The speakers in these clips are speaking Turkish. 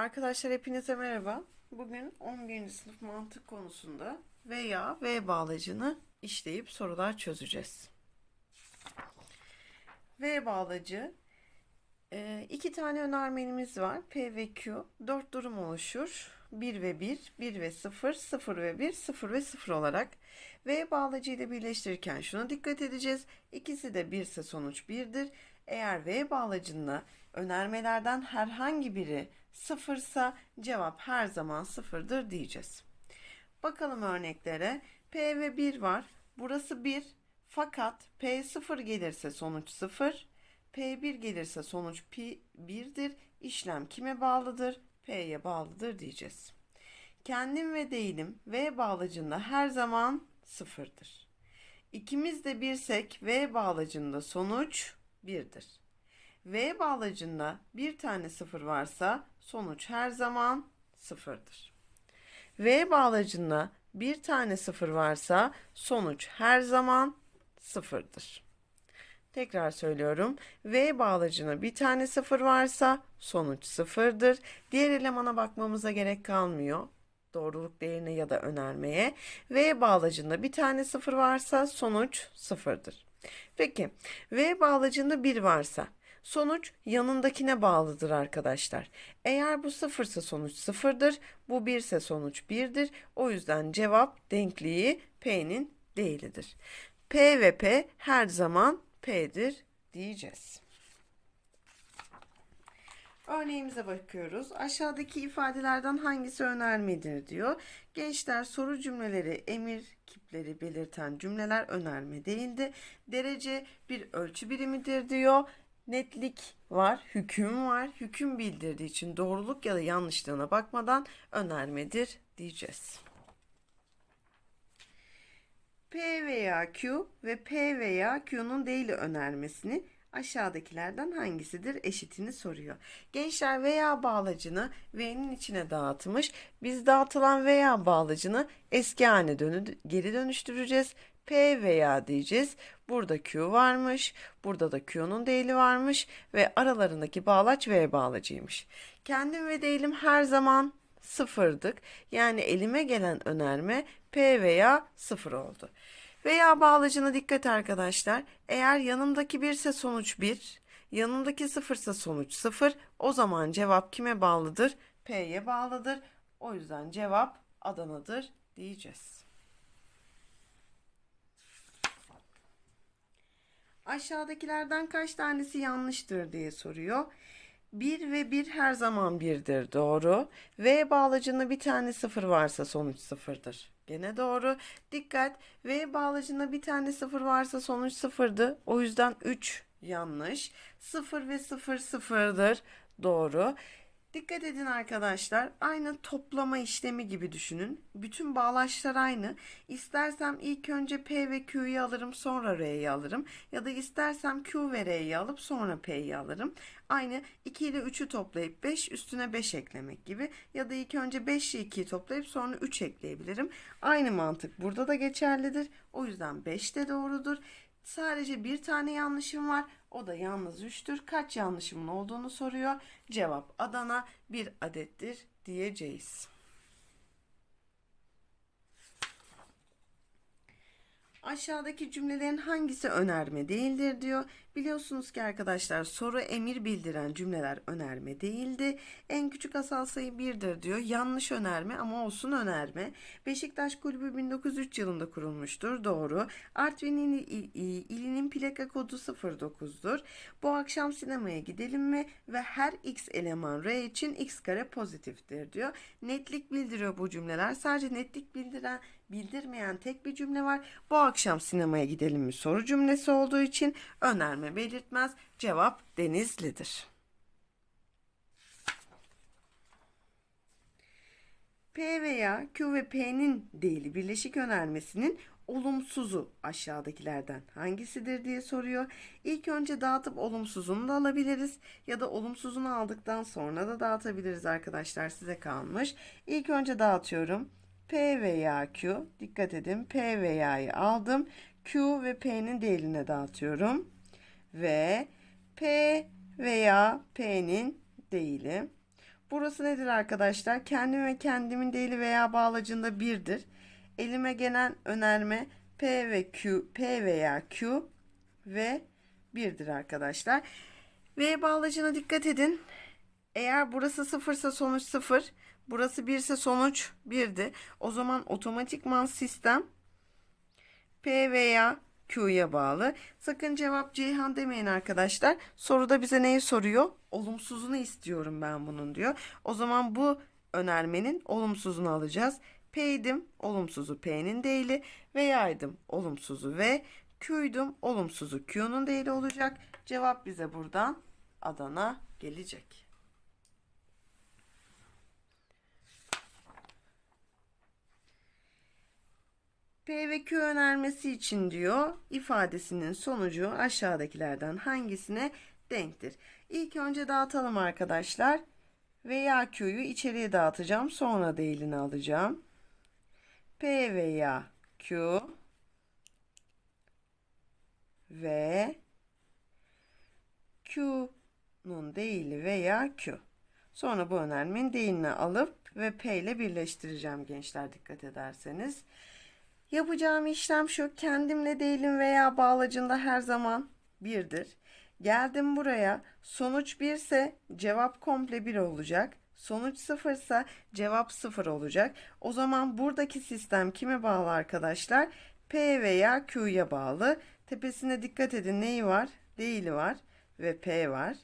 Arkadaşlar hepinize merhaba. Bugün 11. sınıf mantık konusunda veya ve bağlacını işleyip sorular çözeceğiz. V bağlacı e, iki tane önermenimiz var. P ve Q. Dört durum oluşur. 1 ve 1, 1 ve 0, 0 ve 1, 0 ve 0 olarak. V bağlacı ile birleştirirken şuna dikkat edeceğiz. İkisi de 1 ise sonuç 1'dir. Eğer V bağlacında önermelerden herhangi biri sıfırsa cevap her zaman sıfırdır diyeceğiz. Bakalım örneklere. P ve 1 var. Burası 1 fakat P 0 gelirse sonuç 0. P1 gelirse sonuç P 1'dir. İşlem kime bağlıdır? P'ye bağlıdır diyeceğiz. Kendim ve değilim V bağlacında her zaman sıfırdır. İkimiz de birsek V bağlacında sonuç 1'dir. V bağlacında bir tane sıfır varsa sonuç her zaman sıfırdır. V bağlacında bir tane sıfır varsa sonuç her zaman sıfırdır. Tekrar söylüyorum. V bağlacına bir tane sıfır varsa sonuç sıfırdır. Diğer elemana bakmamıza gerek kalmıyor. Doğruluk değerine ya da önermeye. V bağlacında bir tane sıfır varsa sonuç sıfırdır. Peki V bağlacında bir varsa sonuç yanındakine bağlıdır arkadaşlar. Eğer bu sıfırsa sonuç sıfırdır. Bu birse sonuç birdir. O yüzden cevap denkliği P'nin değilidir. P ve P her zaman P'dir diyeceğiz. Örneğimize bakıyoruz. Aşağıdaki ifadelerden hangisi önermedir diyor. Gençler soru cümleleri, emir kipleri belirten cümleler önerme değildi. Derece bir ölçü birimidir diyor. Netlik var, hüküm var. Hüküm bildirdiği için doğruluk ya da yanlışlığına bakmadan önermedir diyeceğiz. P veya Q ve P veya Q'nun değil önermesini aşağıdakilerden hangisidir eşitini soruyor. Gençler veya bağlacını V'nin içine dağıtmış. Biz dağıtılan veya bağlacını eski haline dönü geri dönüştüreceğiz. P veya diyeceğiz. Burada Q varmış. Burada da Q'nun değili varmış. Ve aralarındaki bağlaç V bağlacıymış. Kendim ve değilim her zaman sıfırdık. Yani elime gelen önerme P veya sıfır oldu. Veya bağlacına dikkat arkadaşlar. Eğer yanımdaki birse sonuç 1, yanımdaki sıfırsa sonuç 0. O zaman cevap kime bağlıdır? P'ye bağlıdır. O yüzden cevap Adana'dır diyeceğiz. Aşağıdakilerden kaç tanesi yanlıştır diye soruyor. 1 ve 1 her zaman 1'dir doğru. V bağlacında bir tane 0 varsa sonuç 0'dır. Gene doğru. Dikkat. V bağlacında bir tane 0 varsa sonuç 0'dı. O yüzden 3 yanlış. 0 ve 0 sıfırdır. Doğru. Dikkat edin arkadaşlar. Aynı toplama işlemi gibi düşünün. Bütün bağlaçlar aynı. İstersem ilk önce P ve Q'yu alırım sonra R'yi alırım. Ya da istersem Q ve R'yi alıp sonra P'yi alırım. Aynı 2 ile 3'ü toplayıp 5 üstüne 5 eklemek gibi. Ya da ilk önce 5 ile 2'yi toplayıp sonra 3 ekleyebilirim. Aynı mantık burada da geçerlidir. O yüzden 5 de doğrudur. Sadece bir tane yanlışım var. O da yalnız 3'tür. Kaç yanlışımın olduğunu soruyor. Cevap Adana bir adettir diyeceğiz. Aşağıdaki cümlelerin hangisi önerme değildir diyor. Biliyorsunuz ki arkadaşlar soru emir bildiren cümleler önerme değildi. En küçük asal sayı 1'dir diyor. Yanlış önerme ama olsun önerme. Beşiktaş Kulübü 1903 yılında kurulmuştur. Doğru. Artvin il, il, ilinin plaka kodu 09'dur. Bu akşam sinemaya gidelim mi? Ve her x eleman r için x kare pozitiftir diyor. Netlik bildiriyor bu cümleler. Sadece netlik bildiren bildirmeyen tek bir cümle var. Bu akşam sinemaya gidelim mi soru cümlesi olduğu için önerme belirtmez. Cevap Denizli'dir. P veya Q ve P'nin değili birleşik önermesinin olumsuzu aşağıdakilerden hangisidir diye soruyor. İlk önce dağıtıp olumsuzunu da alabiliriz ya da olumsuzunu aldıktan sonra da dağıtabiliriz arkadaşlar size kalmış. İlk önce dağıtıyorum. P veya Q. Dikkat edin. P veya'yı aldım. Q ve P'nin değerine dağıtıyorum. Ve P veya P'nin değili. Burası nedir arkadaşlar? Kendim ve kendimin değili veya bağlacında birdir. Elime gelen önerme P ve Q, P veya Q ve birdir arkadaşlar. V bağlacına dikkat edin. Eğer burası sıfırsa sonuç sıfır, burası birse sonuç birdi. O zaman otomatikman sistem P veya Q'ya bağlı. Sakın cevap Ceyhan demeyin arkadaşlar. Soruda bize neyi soruyor? Olumsuzunu istiyorum ben bunun diyor. O zaman bu önermenin olumsuzunu alacağız. P'ydim olumsuzu P'nin değili veya'ydım olumsuzu V. Q'ydum olumsuzu Q'nun değili olacak. Cevap bize buradan Adana gelecek. P ve Q önermesi için diyor ifadesinin sonucu aşağıdakilerden hangisine denktir? İlk önce dağıtalım arkadaşlar. Veya Q'yu içeriye dağıtacağım. Sonra değilini alacağım. P veya Q ve Q'nun değili veya Q. Sonra bu önermenin değilini alıp ve P ile birleştireceğim gençler dikkat ederseniz. Yapacağım işlem şu. Kendimle değilim veya bağlacında her zaman birdir. Geldim buraya. Sonuç 1 ise cevap komple 1 olacak. Sonuç 0 ise cevap 0 olacak. O zaman buradaki sistem kime bağlı arkadaşlar? P veya Q'ya bağlı. Tepesine dikkat edin neyi var? Değili var ve P var.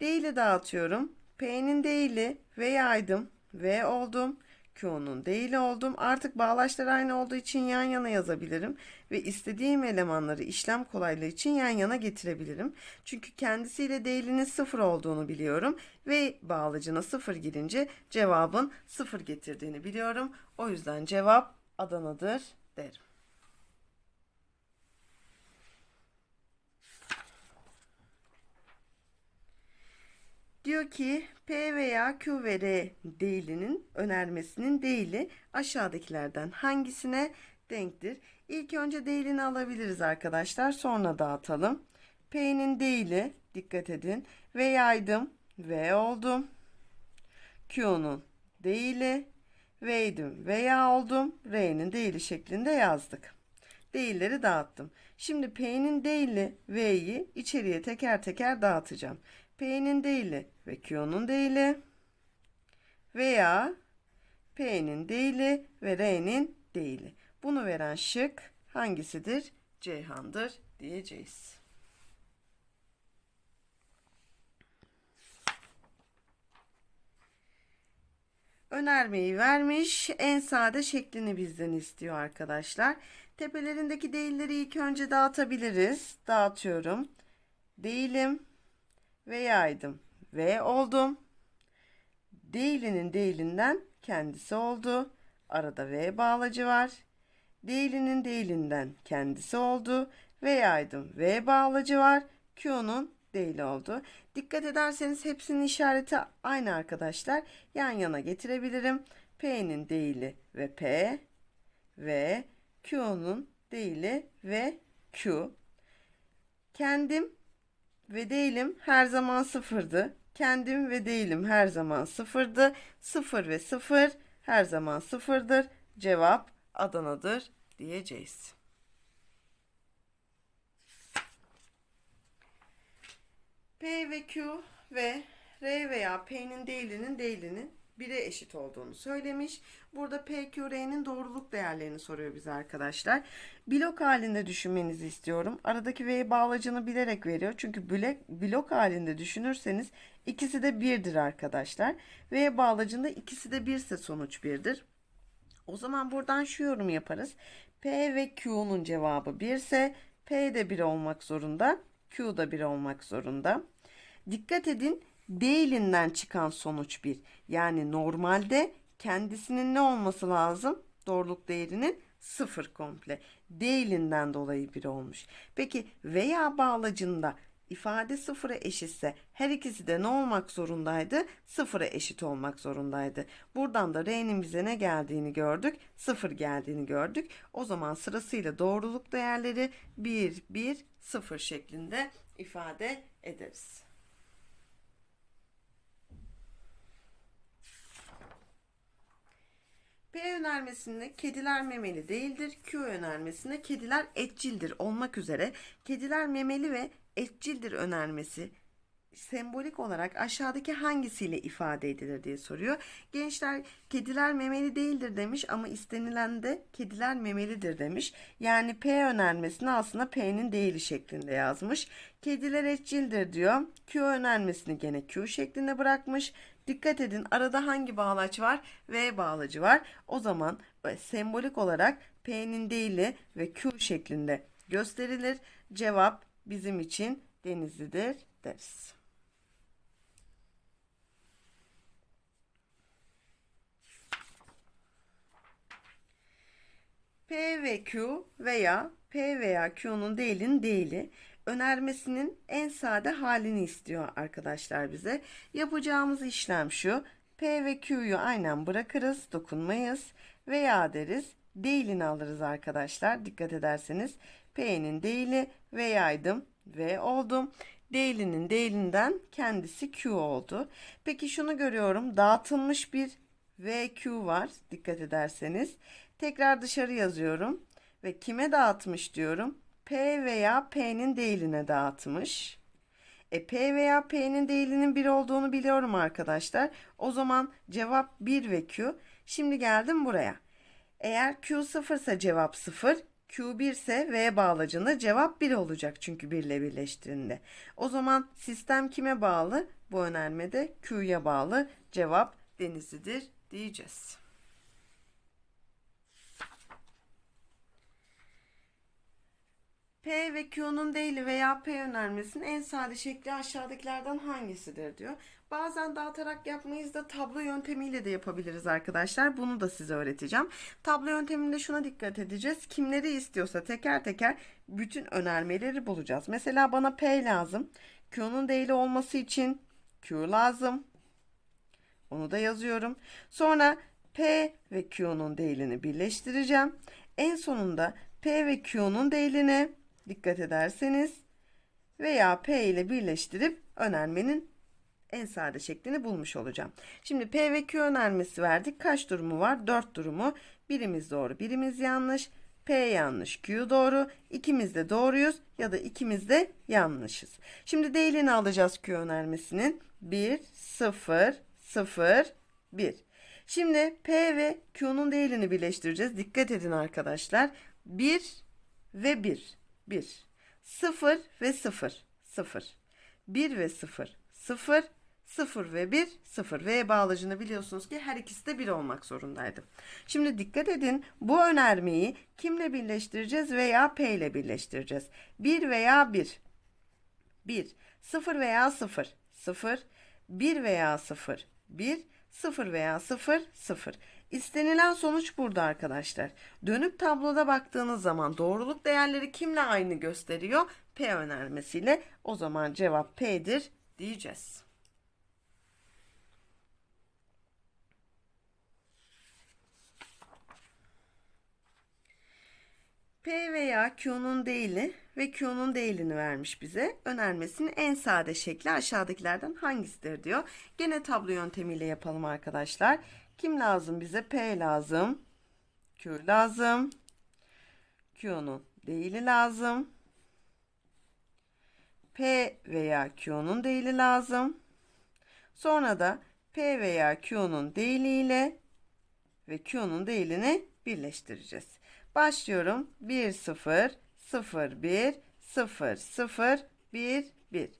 Değili dağıtıyorum. P'nin değili veya'ydım. V oldum. Q'nun değili oldum. Artık bağlaçlar aynı olduğu için yan yana yazabilirim ve istediğim elemanları işlem kolaylığı için yan yana getirebilirim. Çünkü kendisiyle değilinin sıfır olduğunu biliyorum ve bağlacına sıfır girince cevabın sıfır getirdiğini biliyorum. O yüzden cevap Adana'dır derim. Diyor ki P veya Q ve R değilinin önermesinin değili aşağıdakilerden hangisine denktir? İlk önce değilini alabiliriz arkadaşlar. Sonra dağıtalım. P'nin değili dikkat edin. V yaydım. V oldum. Q'nun değili. V'ydim veya oldum. R'nin değili şeklinde yazdık. Değilleri dağıttım. Şimdi P'nin değili V'yi içeriye teker teker dağıtacağım. P'nin değili ve Q'nun değili veya P'nin değili ve R'nin değili. Bunu veren şık hangisidir? Ceyhan'dır diyeceğiz. Önermeyi vermiş. En sade şeklini bizden istiyor arkadaşlar. Tepelerindeki değilleri ilk önce dağıtabiliriz. Dağıtıyorum. Değilim ve yaydım ve oldum. Değilinin değilinden kendisi oldu. Arada V bağlacı var. Değilinin değilinden kendisi oldu. Ve yaydım V bağlacı var. Q'nun değili oldu. Dikkat ederseniz hepsinin işareti aynı arkadaşlar. Yan yana getirebilirim. P'nin değili ve P ve Q'nun değili ve Q. Kendim ve değilim her zaman sıfırdı. Kendim ve değilim her zaman sıfırdı. Sıfır ve sıfır her zaman sıfırdır. Cevap Adana'dır diyeceğiz. P ve Q ve R veya P'nin değilinin değilinin 1'e eşit olduğunu söylemiş. Burada PQR'nin doğruluk değerlerini soruyor bize arkadaşlar. Blok halinde düşünmenizi istiyorum. Aradaki V bağlacını bilerek veriyor. Çünkü blok, blok halinde düşünürseniz ikisi de birdir arkadaşlar. V bağlacında ikisi de birse sonuç birdir. O zaman buradan şu yorum yaparız. P ve Q'nun cevabı 1 ise P de 1 olmak zorunda. Q da 1 olmak zorunda. Dikkat edin değilinden çıkan sonuç 1. Yani normalde kendisinin ne olması lazım? Doğruluk değerinin 0 komple. Değilinden dolayı 1 olmuş. Peki veya bağlacında ifade sıfıra eşitse her ikisi de ne olmak zorundaydı? Sıfıra eşit olmak zorundaydı. Buradan da R'nin bize ne geldiğini gördük. Sıfır geldiğini gördük. O zaman sırasıyla doğruluk değerleri 1, 1, 0 şeklinde ifade ederiz. Önermesinde kediler memeli değildir. Q önermesinde kediler etçildir olmak üzere kediler memeli ve etçildir önermesi sembolik olarak aşağıdaki hangisiyle ifade edilir diye soruyor. Gençler kediler memeli değildir demiş ama istenilen de kediler memelidir demiş. Yani P önermesini aslında P'nin değili şeklinde yazmış. Kediler etçildir diyor. Q önermesini gene Q şeklinde bırakmış. Dikkat edin arada hangi bağlaç var? V bağlacı var. O zaman sembolik olarak P'nin değili ve Q şeklinde gösterilir. Cevap bizim için Denizli'dir deriz. P ve Q veya P veya Q'nun değilin değili önermesinin en sade halini istiyor arkadaşlar bize. Yapacağımız işlem şu. P ve Q'yu aynen bırakırız, dokunmayız veya deriz. Değilini alırız arkadaşlar. Dikkat ederseniz P'nin değili veya'ydım ve oldum. Değilinin değilinden kendisi Q oldu. Peki şunu görüyorum. Dağıtılmış bir VQ var. Dikkat ederseniz. Tekrar dışarı yazıyorum ve kime dağıtmış diyorum? P veya P'nin değiline dağıtmış. E P veya P'nin değilinin 1 olduğunu biliyorum arkadaşlar. O zaman cevap 1 ve Q. Şimdi geldim buraya. Eğer Q 0 ise cevap 0, Q 1 ise V bağlacında cevap 1 olacak çünkü 1 ile birleştiğinde. O zaman sistem kime bağlı? Bu önermede Q'ya bağlı. Cevap Denizli'dir diyeceğiz. P ve Q'nun değili veya P önermesinin en sade şekli aşağıdakilerden hangisidir diyor. Bazen dağıtarak yapmayız da tablo yöntemiyle de yapabiliriz arkadaşlar. Bunu da size öğreteceğim. Tablo yönteminde şuna dikkat edeceğiz. Kimleri istiyorsa teker teker bütün önermeleri bulacağız. Mesela bana P lazım. Q'nun değili olması için Q lazım. Onu da yazıyorum. Sonra P ve Q'nun değilini birleştireceğim. En sonunda P ve Q'nun değilini dikkat ederseniz veya P ile birleştirip önermenin en sade şeklini bulmuş olacağım. Şimdi P ve Q önermesi verdik. Kaç durumu var? 4 durumu. Birimiz doğru, birimiz yanlış. P yanlış, Q doğru. İkimiz de doğruyuz ya da ikimiz de yanlışız. Şimdi değilini alacağız Q önermesinin. 1, 0, 0, 1. Şimdi P ve Q'nun değilini birleştireceğiz. Dikkat edin arkadaşlar. 1 ve 1. 1. 0 ve 0. 0. 1 ve 0. 0. 0 ve 1. 0. V bağlacını biliyorsunuz ki her ikisi de 1 olmak zorundaydı. Şimdi dikkat edin bu önermeyi kimle birleştireceğiz veya P ile birleştireceğiz. 1 veya 1. 1. 0 veya 0. 0. 1 veya 0. 1. 0 veya 0. 0. İstenilen sonuç burada arkadaşlar. Dönüp tabloda baktığınız zaman doğruluk değerleri kimle aynı gösteriyor? P önermesiyle. O zaman cevap P'dir diyeceğiz. P veya Q'nun değili ve Q'nun değilini vermiş bize. Önermesinin en sade şekli aşağıdakilerden hangisidir diyor. Gene tablo yöntemiyle yapalım arkadaşlar. Kim lazım bize? P lazım. Q lazım. Q'nun değili lazım. P veya Q'nun değili lazım. Sonra da P veya Q'nun değiliyle ve Q'nun değilini birleştireceğiz. Başlıyorum. 1 0 0 1 0 0 1 1.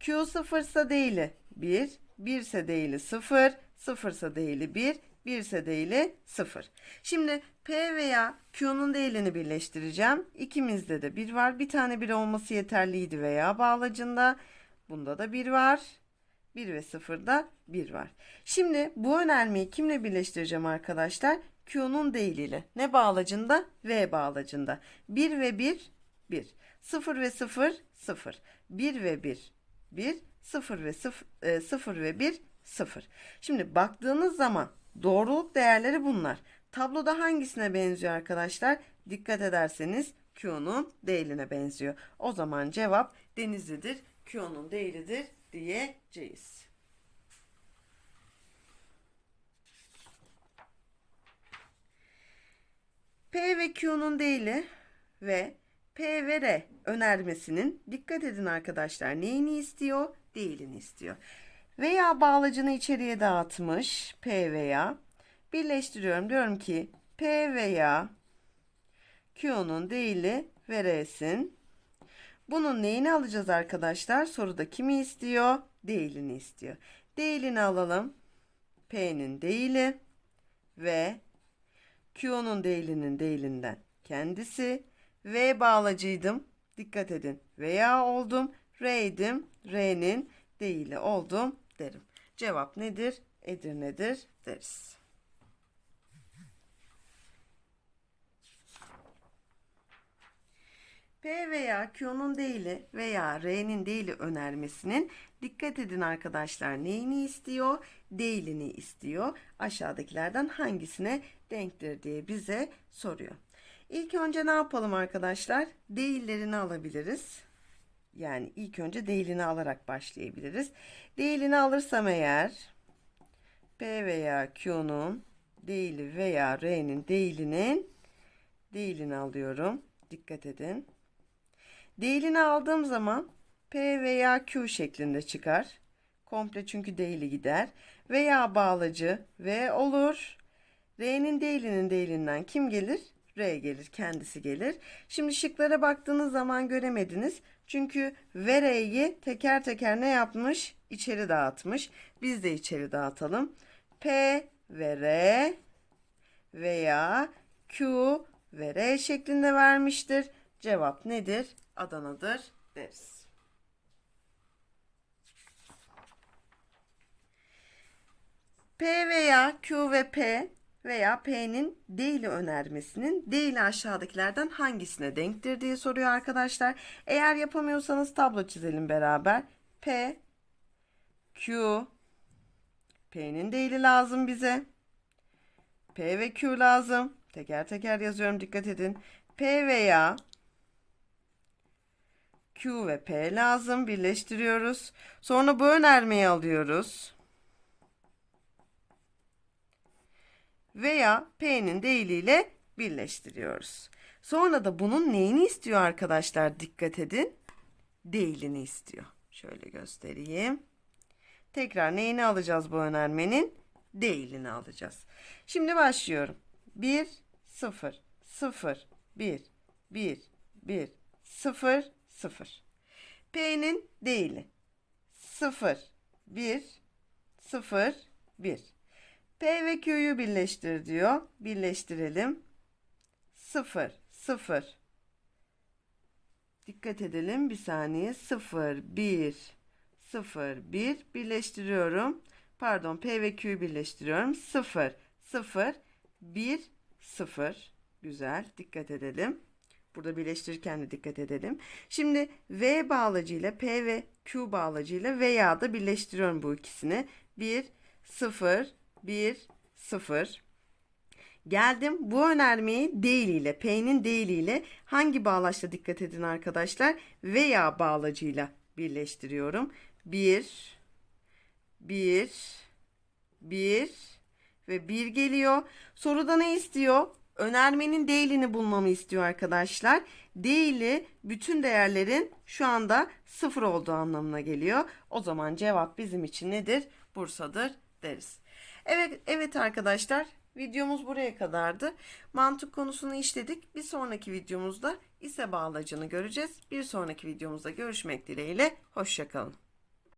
Q 0 ise değili 1, 1 ise değili 0, 0 ise değili 1, 1 ise değili 0. Şimdi P veya Q'nun değilini birleştireceğim. İkimizde de 1 var. Bir tane 1 olması yeterliydi veya bağlacında. Bunda da 1 var. 1 ve 0'da 1 var. Şimdi bu önermeyi kimle birleştireceğim arkadaşlar? Q'nun değiliyle. Ne bağlacında? V bağlacında. 1 ve 1, 1. 0 ve 0, 0. 1 ve 1, 1. 0 ve 0, e, 0 ve 1, 0. Şimdi baktığınız zaman doğruluk değerleri bunlar. Tabloda hangisine benziyor arkadaşlar? Dikkat ederseniz Q'nun değiline benziyor. O zaman cevap Denizli'dir. Q'nun değilidir diyeceğiz. P ve Q'nun değili ve P ve R önermesinin dikkat edin arkadaşlar neyini istiyor? Değilini istiyor. Veya bağlacını içeriye dağıtmış P veya birleştiriyorum diyorum ki P veya Q'nun değili ve R'sin. Bunun neyini alacağız arkadaşlar? Soruda kimi istiyor? Değilini istiyor. Değilini alalım. P'nin değili ve Q'nun değilinin değilinden kendisi. V bağlacıydım. Dikkat edin. Veya oldum. R'ydim. R'nin değili oldum derim. Cevap nedir? Edirne'dir deriz. P veya Q'nun değili veya R'nin değili önermesinin dikkat edin arkadaşlar neyini istiyor? Değilini istiyor. Aşağıdakilerden hangisine denktir diye bize soruyor. İlk önce ne yapalım arkadaşlar? Değillerini alabiliriz. Yani ilk önce değilini alarak başlayabiliriz. Değilini alırsam eğer P veya Q'nun değili veya R'nin değilinin değilini alıyorum. Dikkat edin. Değilini aldığım zaman P veya Q şeklinde çıkar. Komple çünkü değili gider. Veya bağlacı V olur. R'nin değilinin değilinden kim gelir? R gelir, kendisi gelir. Şimdi şıklara baktığınız zaman göremediniz. Çünkü V R'yi teker teker ne yapmış? İçeri dağıtmış. Biz de içeri dağıtalım. P ve R veya Q ve R şeklinde vermiştir. Cevap nedir? Adana'dır deriz. P veya Q ve P veya P'nin değili önermesinin değili aşağıdakilerden hangisine denktir diye soruyor arkadaşlar. Eğer yapamıyorsanız tablo çizelim beraber. P, Q, P'nin değili lazım bize. P ve Q lazım. Teker teker yazıyorum dikkat edin. P veya Q ve P lazım. Birleştiriyoruz. Sonra bu önermeyi alıyoruz. Veya P'nin değiliyle birleştiriyoruz. Sonra da bunun neyini istiyor arkadaşlar? Dikkat edin. Değilini istiyor. Şöyle göstereyim. Tekrar neyini alacağız bu önermenin? Değilini alacağız. Şimdi başlıyorum. 1, 0, 0, 1, 1, 1, 0, 0. P'nin değili 0, 1, 0, 1. P ve Q'yu birleştir diyor. Birleştirelim. 0, 0. Dikkat edelim bir saniye. 0, 1, 0, 1 birleştiriyorum. Pardon P ve Q'yu birleştiriyorum. 0, 0, 1, 0. Güzel. Dikkat edelim. Burada birleştirirken de dikkat edelim. Şimdi V bağlacıyla P ve Q bağlacıyla veya da birleştiriyorum bu ikisini. 1, 0, 1, 0. Geldim bu önermeyi değil ile P'nin değil ile hangi bağlaçla dikkat edin arkadaşlar? Veya bağlacıyla birleştiriyorum. 1, 1, 1 ve 1 geliyor. Soruda ne istiyor? Önermenin değilini bulmamı istiyor arkadaşlar. Değili bütün değerlerin şu anda sıfır olduğu anlamına geliyor. O zaman cevap bizim için nedir? Bursa'dır deriz. Evet, evet arkadaşlar videomuz buraya kadardı. Mantık konusunu işledik. Bir sonraki videomuzda ise bağlacını göreceğiz. Bir sonraki videomuzda görüşmek dileğiyle. Hoşçakalın.